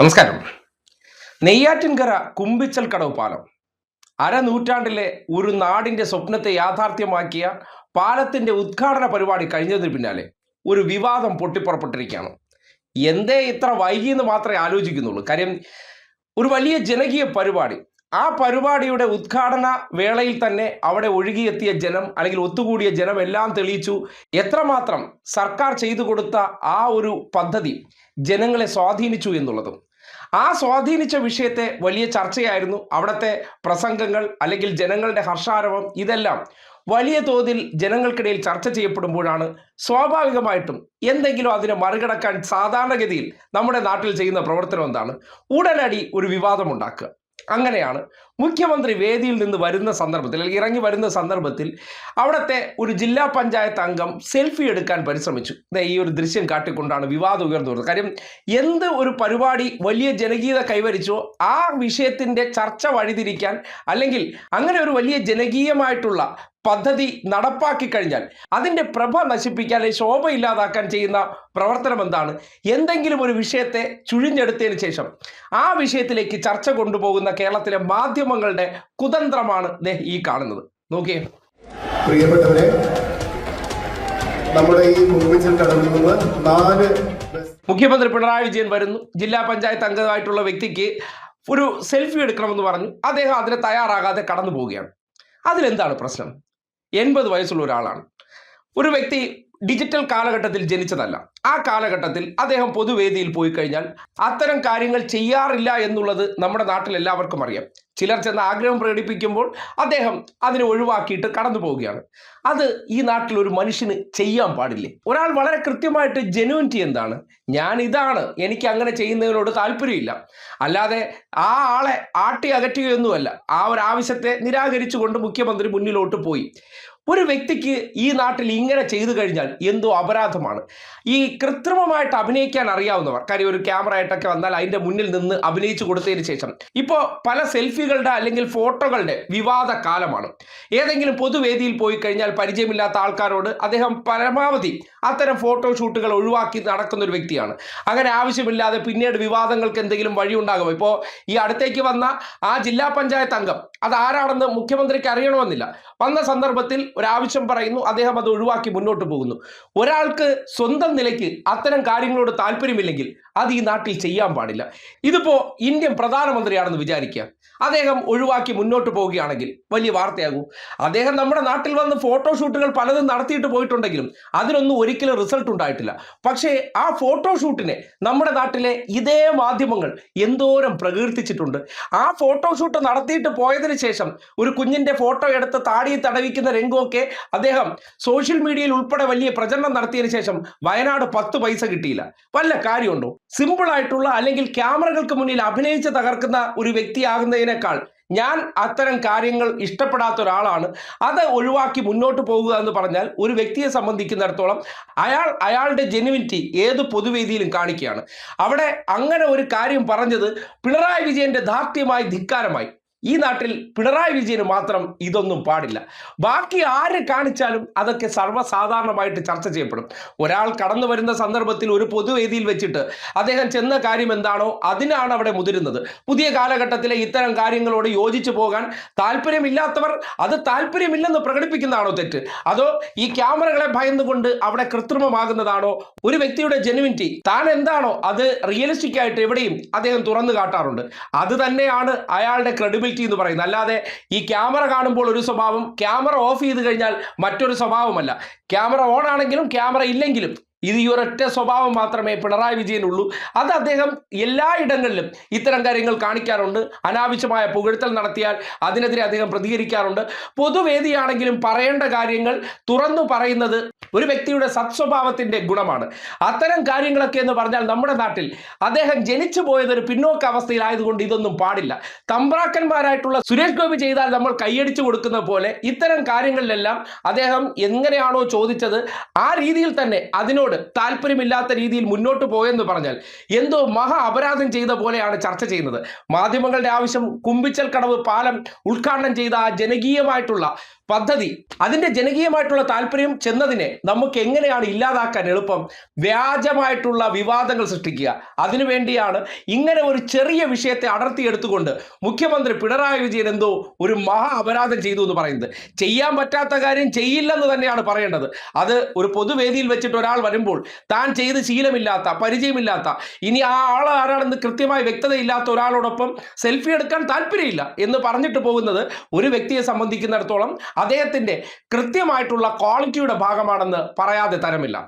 നമസ്കാരം. നെയ്യാറ്റിൻകര കുമ്പിച്ചൽ കടവ് പാലം. അരനൂറ്റാണ്ടിലെ ഒരു നാടിന്റെ സ്വപ്നത്തെ യാഥാർത്ഥ്യമാക്കിയ പാലത്തിന്റെ ഉദ്ഘാടന പരിപാടി കഴിഞ്ഞതിന് പിന്നാലെ ഒരു വിവാദം പൊട്ടിപ്പുറപ്പെട്ടിരിക്കുകയാണ്. എന്തേ ഇത്ര വൈകിയെന്ന് മാത്രമേ ആലോചിക്കുന്നുള്ളൂ. കാര്യം ഒരു വലിയ ജനകീയ പരിപാടി. ആ പരിപാടിയുടെ ഉദ്ഘാടന വേളയിൽ തന്നെ അവിടെ ഒഴുകിയെത്തിയ ജനം അല്ലെങ്കിൽ ഒത്തുകൂടിയ ജനം എല്ലാം തെളിയിച്ചു. എത്രമാത്രം സർക്കാർ ചെയ്തു കൊടുത്ത ആ ഒരു പദ്ധതി ജനങ്ങളെ സ്വാധീനിച്ചു എന്നുള്ളതും. ആ സ്വാധീനിച്ച വിഷയത്തെ വലിയ ചർച്ചയായിരുന്നു അവിടുത്തെ പ്രസംഗങ്ങൾ അല്ലെങ്കിൽ ജനങ്ങളുടെ ഹർഷാരവം ഇതെല്ലാം. വലിയ തോതിൽ ജനങ്ങൾക്കിടയിൽ ചർച്ച ചെയ്യപ്പെടുമ്പോഴാണ് സ്വാഭാവികമായിട്ടും എന്തെങ്കിലും അതിനെ മറികടക്കാൻ സാധാരണഗതിയിൽ നമ്മുടെ നാട്ടിൽ ചെയ്യുന്ന പ്രവർത്തനം എന്താണ്? ഉടനടി ഒരു വിവാദമുണ്ടാക്കുക. അങ്ങനെയാണ്. മുഖ്യമന്ത്രി വേദിയിൽ നിന്ന് വരുന്ന സന്ദർഭത്തിൽ അല്ലെങ്കിൽ ഇറങ്ങി വരുന്ന സന്ദർഭത്തിൽ അവിടുത്തെ ഒരു ജില്ലാ പഞ്ചായത്ത് അംഗം സെൽഫി എടുക്കാൻ പരിശ്രമിച്ചു. ഈ ഒരു ദൃശ്യം കാട്ടിക്കൊണ്ടാണ് വിവാദം ഉയർന്നു വരുന്നത് കാര്യം എന്ത് ഒരു പരിപാടി വലിയ ജനകീയത കൈവരിച്ചോ ആ വിഷയത്തിന്റെ ചർച്ച വഴിതിരിക്കാൻ അല്ലെങ്കിൽ അങ്ങനെ ഒരു വലിയ ജനകീയമായിട്ടുള്ള പദ്ധതി നടപ്പാക്കി കഴിഞ്ഞാൽ അതിന്റെ പ്രഭ നശിപ്പിക്കാൻ അല്ലെങ്കിൽ ശോഭ ഇല്ലാതാക്കാൻ ചെയ്യുന്ന പ്രവർത്തനം എന്താണ്? എന്തെങ്കിലും ഒരു വിഷയത്തെ ചുഴിഞ്ഞെടുത്തതിന് ശേഷം ആ വിഷയത്തിലേക്ക് ചർച്ച കൊണ്ടുപോകുന്ന കേരളത്തിലെ മാധ്യമങ്ങളുടെ കുതന്ത്രമാണ് ഈ കാണുന്നത്. നോക്കിയേ. പ്രിയപ്പെട്ടവരെ നമ്മുടെ ഈ മുമ്പിച്ചൽ കടവിൽ നാല് മുഖ്യമന്ത്രി പിണറായി വിജയൻ വരുന്നു. ജില്ലാ പഞ്ചായത്ത് അംഗമായിട്ടുള്ള വ്യക്തിക്ക് ഒരു സെൽഫി എടുക്കണമെന്ന് പറഞ്ഞു. അദ്ദേഹം അതിന് തയ്യാറാകാതെ കടന്നു പോവുകയാണ് അതിലെന്താണ് പ്രശ്നം? എൺപത് വയസ്സുള്ള ഒരാളാണ്. ഒരു വ്യക്തി ഡിജിറ്റൽ കാലഘട്ടത്തിൽ ജനിച്ചതല്ല. ആ കാലഘട്ടത്തിൽ അദ്ദേഹം പൊതുവേദിയിൽ പോയി കഴിഞ്ഞാൽ അത്തരം കാര്യങ്ങൾ ചെയ്യാറില്ല എന്നുള്ളത് നമ്മുടെ നാട്ടിൽ എല്ലാവർക്കും അറിയാം. ചിലർ ചെന്ന് ആഗ്രഹം പ്രകടിപ്പിക്കുമ്പോൾ അദ്ദേഹം അതിനെ ഒഴിവാക്കിയിട്ട് കടന്നു പോവുകയാണ്. അത് ഈ നാട്ടിൽ ഒരു മനുഷ്യന് ചെയ്യാൻ പാടില്ലേ? ഒരാൾ വളരെ കൃത്യമായിട്ട് ജെനുവിനിറ്റി എന്താണ്? ഞാൻ ഇതാണ്. എനിക്ക് അങ്ങനെ ചെയ്യുന്നതിനോട് താല്പര്യമില്ല. അല്ലാതെ ആ ആളെ ആട്ടി അകറ്റുകയൊന്നുമല്ല. ആ ഒരു ആവശ്യത്തെ നിരാകരിച്ചുകൊണ്ട് മുഖ്യമന്ത്രി മുന്നിലോട്ട് പോയി. ഒരു വ്യക്തിക്ക് ഈ നാട്ടിൽ ഇങ്ങനെ ചെയ്തു കഴിഞ്ഞാൽ എന്തോ അപരാധമാണ്. ഈ കൃത്രിമമായിട്ട് അഭിനയിക്കാൻ അറിയാവുന്നവർ കാര്യം ഒരു ക്യാമറ ആയിട്ടൊക്കെ വന്നാൽ അതിന്റെ മുന്നിൽ നിന്ന് അഭിനയിച്ചു കൊടുത്തതിന് ശേഷം. ഇപ്പോൾ പല സെൽഫികളുടെ അല്ലെങ്കിൽ ഫോട്ടോകളുടെ വിവാദ കാലമാണ്. ഏതെങ്കിലും പൊതുവേദിയിൽ പോയി കഴിഞ്ഞാൽ പരിചയമില്ലാത്ത ആൾക്കാരോട് അദ്ദേഹം പരമാവധി അത്തരം ഫോട്ടോ ഷൂട്ടുകൾ ഒഴിവാക്കി നടക്കുന്ന ഒരു വ്യക്തിയാണ്. അങ്ങനെ ആവശ്യമില്ലാതെ പിന്നീട് വിവാദങ്ങൾക്ക് എന്തെങ്കിലും വഴിയുണ്ടാകുമോ ഇപ്പോൾ ഈ അടുത്തേക്ക് വന്ന ആ ജില്ലാ പഞ്ചായത്ത് അംഗം അത് ആരാണെന്ന് മുഖ്യമന്ത്രിക്ക് അറിയണമെന്നില്ല. വന്ന സന്ദർഭത്തിൽ ഒരാവശ്യം പറയുന്നു അദ്ദേഹം അത് ഒഴിവാക്കി മുന്നോട്ട് പോകുന്നു. ഒരാൾക്ക് സ്വന്തം നിലയ്ക്ക് അത്തരം കാര്യങ്ങളോട് താല്പര്യമില്ലെങ്കിൽ അത് ഈ നാട്ടിൽ ചെയ്യാൻ പാടില്ല. ഇതിപ്പോ ഇന്ത്യൻ പ്രധാനമന്ത്രിയാണെന്ന് വിചാരിക്കുക. അദ്ദേഹം ഒഴിവാക്കി മുന്നോട്ട് പോവുകയാണെങ്കിൽ വലിയ വാർത്തയാകും. അദ്ദേഹം നമ്മുടെ നാട്ടിൽ വന്ന് ഫോട്ടോഷൂട്ടുകൾ പലതും നടത്തിയിട്ട് പോയിട്ടുണ്ടെങ്കിലും അതിനൊന്നും ഒരിക്കലും റിസൾട്ട് ഉണ്ടായിട്ടില്ല. പക്ഷേ ആ ഫോട്ടോഷൂട്ടിനെ നമ്മുടെ നാട്ടിലെ ഇതേ മാധ്യമങ്ങൾ എന്തോരം പ്രകീർത്തിച്ചിട്ടുണ്ട്. ആ ഫോട്ടോഷൂട്ട് നടത്തിയിട്ട് പോയതിനു ശേഷം ഒരു കുഞ്ഞിന്റെ ഫോട്ടോ എടുത്ത് താടി തടവിക്കുന്ന രംഗമൊക്കെ അദ്ദേഹം സോഷ്യൽ മീഡിയയിൽ ഉൾപ്പെടെ വലിയ പ്രചരണം നടത്തിയതിനു ശേഷം വയനാട് പത്ത് പൈസ കിട്ടിയില്ല. വല്ല കാര്യമുണ്ടോ? സിമ്പിൾ ആയിട്ടുള്ള അല്ലെങ്കിൽ ക്യാമറകൾക്ക് മുന്നിൽ അഭിനയിച്ച് തകർക്കുന്ന ഒരു വ്യക്തിയാകുന്നതിനേക്കാൾ ഞാൻ അത്തരം കാര്യങ്ങൾ ഇഷ്ടപ്പെടാത്ത ഒരാളാണ്. അത് ഒഴിവാക്കി മുന്നോട്ട് പോകുക എന്ന് പറഞ്ഞാൽ ഒരു വ്യക്തിയെ സംബന്ധിക്കുന്നിടത്തോളം അയാൾ അയാളുടെ ജെനുവിനിറ്റി ഏത് പൊതുവേദിയിലും കാണിക്കുകയാണ്. അവിടെ അങ്ങനെ ഒരു കാര്യം പറഞ്ഞത് പിണറായി വിജയന്റെ ധാർത്യമായി ധിക്കാരമായി. ഈ നാട്ടിൽ പിണറായി വിജയന് മാത്രം ഇതൊന്നും പാടില്ല. ബാക്കി ആര് കാണിച്ചാലും അതൊക്കെ സർവസാധാരണമായിട്ട് ചർച്ച ചെയ്യപ്പെടും. ഒരാൾ കടന്നു വരുന്ന സന്ദർഭത്തിൽ ഒരു പൊതുവേദിയിൽ വെച്ചിട്ട് അദ്ദേഹം ചെന്ന കാര്യം എന്താണോ അതിനാണ് അവിടെ മുതിരുന്നത്. പുതിയ കാലഘട്ടത്തിലെ ഇത്തരം കാര്യങ്ങളോട് യോജിച്ചു പോകാൻ താല്പര്യമില്ലാത്തവർ അത് താല്പര്യമില്ലെന്ന് പ്രകടിപ്പിക്കുന്നതാണോ തെറ്റ്? അതോ ഈ ക്യാമറകളെ ഭയന്നുകൊണ്ട് അവിടെ കൃത്രിമമാകുന്നതാണോ? ഒരു വ്യക്തിയുടെ ജെനുവിനിറ്റി താൻ എന്താണോ അത് റിയലിസ്റ്റിക് ആയിട്ട് എവിടെയും അദ്ദേഹം തുറന്നു കാട്ടാറുണ്ട്. അത് തന്നെയാണ് അയാളുടെ ക്രെഡിബിലിറ്റി എന്ന് പറയുന്നത്. അല്ലാതെ ഈ ക്യാമറ കാണുമ്പോൾ ഒരു സ്വഭാവം ക്യാമറ ഓഫ് ചെയ്ത് കഴിഞ്ഞാൽ മറ്റൊരു സ്വഭാവമല്ല. ക്യാമറ ഓൺ ആണെങ്കിലും ക്യാമറ ഇല്ലെങ്കിലും ഇത് ഈ ഒരൊറ്റ സ്വഭാവം മാത്രമേ പിണറായി വിജയനുള്ളൂ. അത് അദ്ദേഹം എല്ലായിടങ്ങളിലും ഇത്തരം കാര്യങ്ങൾ കാണിക്കാറുണ്ട്. അനാവശ്യമായ പുകഴ്ത്തൽ നടത്തിയാൽ അതിനെതിരെ അദ്ദേഹം പ്രതികരിക്കാറുണ്ട്. പൊതുവേദിയാണെങ്കിലും പറയേണ്ട കാര്യങ്ങൾ തുറന്നു പറയുന്നത് ഒരു വ്യക്തിയുടെ സത്സ്വഭാവത്തിന്റെ ഗുണമാണ്. അത്തരം കാര്യങ്ങളൊക്കെ എന്ന് പറഞ്ഞാൽ നമ്മുടെ നാട്ടിൽ അദ്ദേഹം ജനിച്ചു പോയത് ഒരു പിന്നോക്ക അവസ്ഥയിലായതുകൊണ്ട് ഇതൊന്നും പാടില്ല. തമ്പ്രാക്കന്മാരായിട്ടുള്ള സുരേഷ് ഗോപി ചെയ്താൽ നമ്മൾ കൈയടിച്ചു കൊടുക്കുന്ന പോലെ ഇത്തരം കാര്യങ്ങളിലെല്ലാം അദ്ദേഹം എങ്ങനെയാണോ ചോദിച്ചത് ആ രീതിയിൽ തന്നെ അതിനോട് താല്പര്യമില്ലാത്ത രീതിയിൽ മുന്നോട്ട് പോയെന്ന് പറഞ്ഞാൽ എന്തോ മഹാ അപരാധം ചെയ്ത പോലെയാണ് ചർച്ച ചെയ്യുന്നത്. മാധ്യമങ്ങളുടെ ആവശ്യം കുമ്പിച്ചൽ കടവ് പാലം ഉദ്ഘാടനം ചെയ്ത ജനകീയമായിട്ടുള്ള പദ്ധതി. അതിന്റെ ജനകീയമായിട്ടുള്ള താല്പര്യം ചെന്നതിനെ നമുക്ക് എങ്ങനെയാണ് ഇല്ലാതാക്കാൻ എളുപ്പം? വ്യാജമായിട്ടുള്ള വിവാദങ്ങൾ സൃഷ്ടിക്കുക. അതിനുവേണ്ടിയാണ് ഇങ്ങനെ ഒരു ചെറിയ വിഷയത്തെ അടർത്തിയെടുത്തുകൊണ്ട് മുഖ്യമന്ത്രി പിണറായി വിജയൻ എന്തോ ഒരു മഹാ അപരാധം ചെയ്തു എന്ന് പറയുന്നത്. ചെയ്യാൻ പറ്റാത്ത കാര്യം ചെയ്യില്ലെന്ന് തന്നെയാണ് പറയേണ്ടത്. അത് ഒരു പൊതുവേദിയിൽ വെച്ചിട്ട് ഒരാൾ വരുമ്പോൾ താൻ ചെയ്ത് ശീലമില്ലാത്ത പരിചയമില്ലാത്ത ഇനി ആ ആൾ ആരാണെന്ന് കൃത്യമായി വ്യക്തതയില്ലാത്ത ഒരാളോടൊപ്പം സെൽഫി എടുക്കാൻ താല്പര്യമില്ല എന്ന് പറഞ്ഞിട്ട് പോകുന്നത് ഒരു വ്യക്തിയെ സംബന്ധിക്കുന്നിടത്തോളം അദ്ദേഹത്തിന്റെ കൃത്യമായിട്ടുള്ള ക്വാളിറ്റിയുടെ ഭാഗമാണെന്ന് പറയാതെ തരമില്ല.